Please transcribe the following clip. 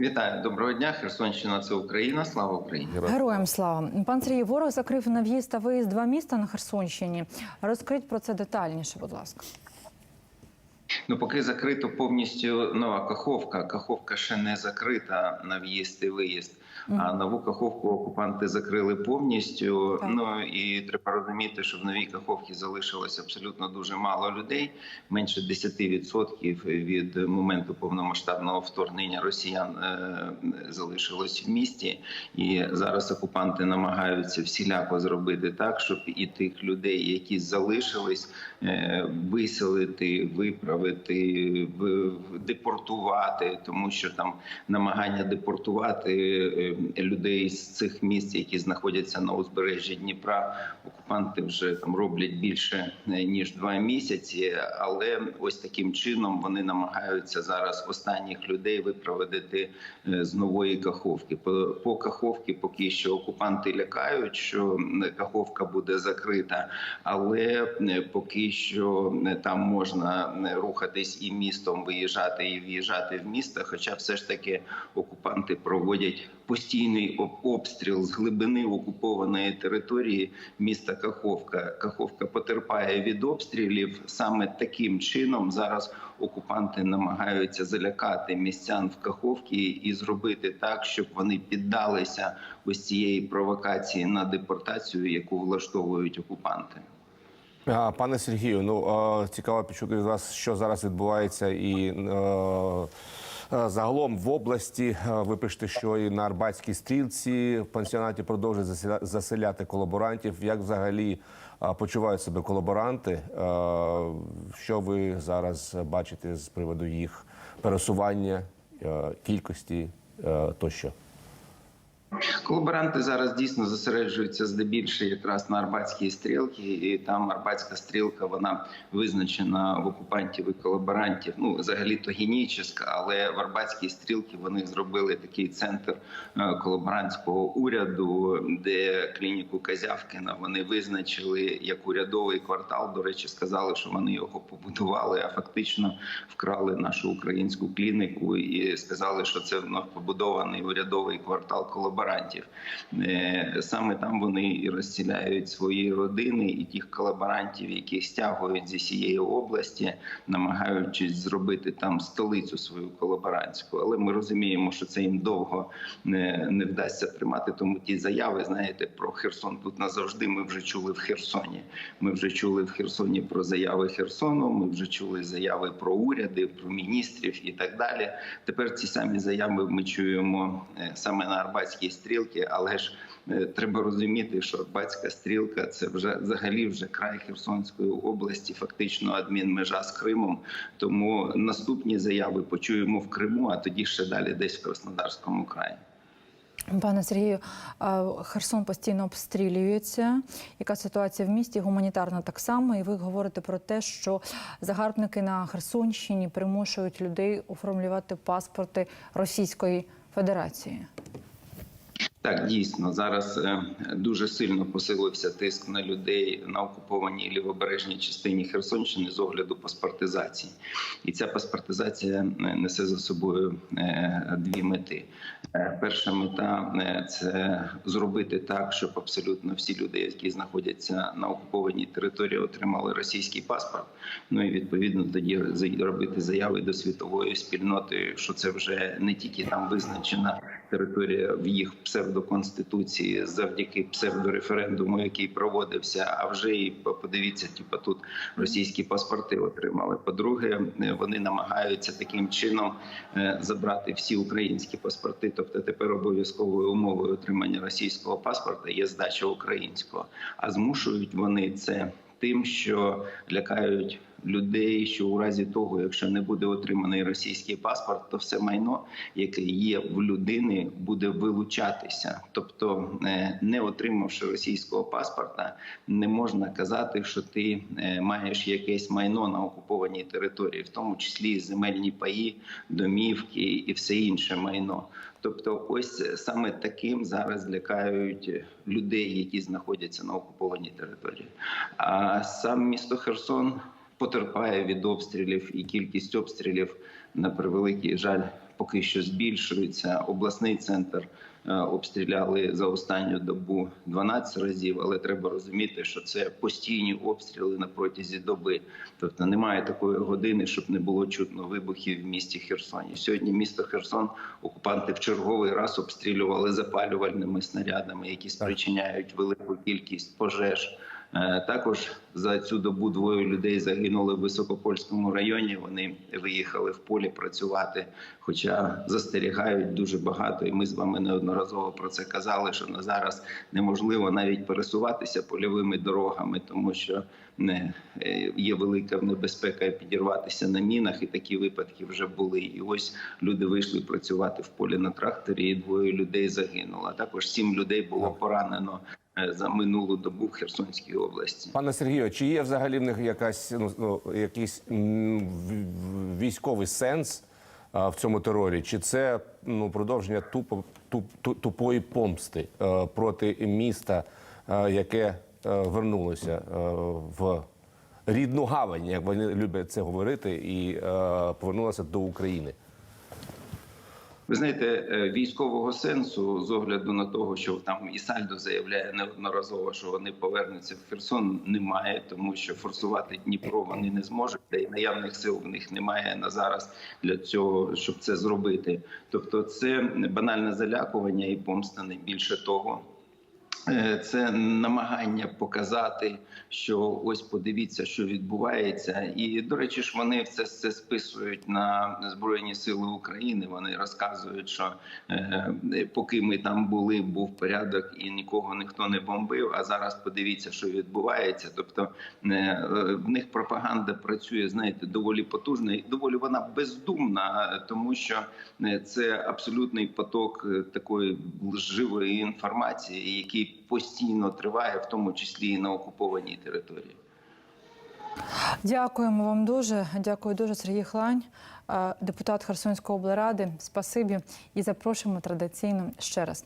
Вітаю, доброго дня. Херсонщина це Україна. Слава Україні. Героям слава пан Сергій ворог закрив на в'їзд та виїзд два міста на Херсонщині. Розкрить про це детальніше, будь ласка. Ну, поки закрито повністю нова Каховка. Каховка ще не закрита на в'їзд і виїзд. А нову каховку окупанти закрили повністю. Так. Ну і треба розуміти, що в новій каховці залишилось абсолютно дуже мало людей. Менше 10% від моменту повномасштабного вторгнення росіян е, залишилось в місті. І зараз окупанти намагаються всіляко зробити так, щоб і тих людей, які залишились, е, виселити, виправити, в- депортувати, тому що там намагання депортувати е, людей з цих місць, які знаходяться на узбережжі Дніпра, окупанти вже там роблять більше е, ніж два місяці. Але ось таким чином вони намагаються зараз останніх людей випроводити е, з нової каховки. По, по каховці поки що окупанти лякають, що каховка буде закрита, але е, поки що е, там можна е, рухатись і містом, виїжджати і в'їжджати в місто. Хоча все ж таки окупанти проводять постійний об- обстріл з глибини окупованої території міста Каховка. Каховка потерпає від обстрілів. Саме таким чином зараз окупанти намагаються залякати містян в Каховці і зробити так, щоб вони піддалися ось цієї провокації на депортацію, яку влаштовують окупанти. Пане Сергію, ну цікаво почути від вас, що зараз відбувається, і е, загалом в області е, ви пишете, що і на Арбатській стрілці в пансіонаті продовжують заселя- заселяти колаборантів. Як взагалі е, почувають себе колаборанти? Е, Що ви зараз бачите з приводу їх пересування, е, кількості е, тощо? Колаборанти зараз дійсно зосереджуються здебільшого якраз на Арбатській стрілці, і там Арбатська стрілка вона визначена в окупантів і колаборантів. Ну взагалі то геніческа, але в Арбатській стрілці вони зробили такий центр е, колаборантського уряду, де клініку Казявкіна вони визначили як урядовий квартал. До речі, сказали, що вони його побудували, а фактично вкрали нашу українську клініку і сказали, що це вновь побудований урядовий квартал колаборантів. Е, Саме там вони і розціляють свої родини і тих колаборантів, яких стягують зі всієї області, намагаючись зробити там столицю свою колаборантську. Але ми розуміємо, що це їм довго не, не вдасться тримати. Тому ті заяви, знаєте, про Херсон тут назавжди. Ми вже чули в Херсоні. Ми вже чули в Херсоні про заяви Херсону. Ми вже чули заяви про уряди, про міністрів і так далі. Тепер ці самі заяви ми чуємо е, саме на Арбатській стрілці, але ж е, треба розуміти, що Арбатська стрілка це вже взагалі вже край Херсонської області, фактично адмінмежа з Кримом. Тому наступні заяви почуємо в Криму, а тоді ще далі десь в Краснодарському краї. Пане Сергію, Херсон постійно обстрілюється. Яка ситуація в місті? Гуманітарна так само. І ви говорите про те, що загарбники на Херсонщині примушують людей оформлювати паспорти Російської Федерації. Так, дійсно, зараз е, дуже сильно посилився тиск на людей на окупованій лівобережній частині Херсонщини з огляду паспортизації, і ця паспортизація е, несе за собою е, дві мети. Перша мета це зробити так, щоб абсолютно всі люди, які знаходяться на окупованій території, отримали російський паспорт. Ну і відповідно тоді робити заяви до світової спільноти, що це вже не тільки там визначена територія в їх псевдоконституції завдяки псевдореферендуму, який проводився. А вже і подивіться, типу, тут російські паспорти отримали. По-друге, вони намагаються таким чином е, забрати всі українські паспорти. Тобто, тепер обов'язковою умовою отримання російського паспорта є здача українського, а змушують вони це тим, що лякають людей, що у разі того, якщо не буде отриманий російський паспорт, то все майно, яке є в людини, буде вилучатися. Тобто, е, не отримавши російського паспорта, не можна казати, що ти е, маєш якесь майно на окупованій території, в тому числі земельні паї, домівки і все інше майно. Тобто, ось саме таким зараз лякають людей, які знаходяться на окупованій території. А сам місто Херсон потерпає від обстрілів, і кількість обстрілів на превеликий жаль поки що збільшується. Обласний центр е, обстріляли за останню добу 12 разів, але треба розуміти, що це постійні обстріли на протязі доби. Тобто немає такої години, щоб не було чутно вибухів в місті Херсоні. Сьогодні місто Херсон окупанти в черговий раз обстрілювали запалювальними снарядами, які спричиняють велику кількість пожеж. Е, Також за цю добу двоє людей загинули в високопольському районі. Вони виїхали в полі працювати, хоча застерігають дуже багато. І ми з вами неодноразово про це казали. Що на зараз неможливо навіть пересуватися польовими дорогами, тому що не е, є велика небезпека підірватися на мінах, і такі випадки вже були. І ось люди вийшли працювати в полі на тракторі. і Двоє людей загинуло. А також сім людей було поранено за минулу добу в Херсонській області. Пане Сергію, чи є взагалі в них якась ну, ну, якийсь військовий сенс а, в цьому терорі? Чи це ну продовження тупо туп, ту- тупої помсти е, проти міста, е, яке е, вернулося е, в рідну гавань, як вони люблять це говорити, і е, повернулося до України? Ви знаєте, е, військового сенсу з огляду на того, що там і Сальдо заявляє неодноразово, що вони повернуться в Херсон, немає, тому що форсувати Дніпро вони не зможуть, та й наявних сил в них немає на зараз для цього, щоб це зробити. Тобто, це банальне залякування і помста не більше того. Е, Це намагання показати, що ось подивіться, що відбувається, і до речі, ж вони це, це списують на збройні сили України. Вони розказують, що е, поки ми там були, був порядок і нікого ніхто не бомбив. А зараз подивіться, що відбувається. Тобто е, в них пропаганда працює, знаєте, доволі потужно і доволі вона бездумна, тому що це абсолютний поток такої лживої інформації, який постійно триває, в тому числі і на окупованій території. Дякуємо вам дуже. Дякую дуже, Сергій Хлань, е, депутат Херсонської облради. Спасибі і запрошуємо традиційно ще раз.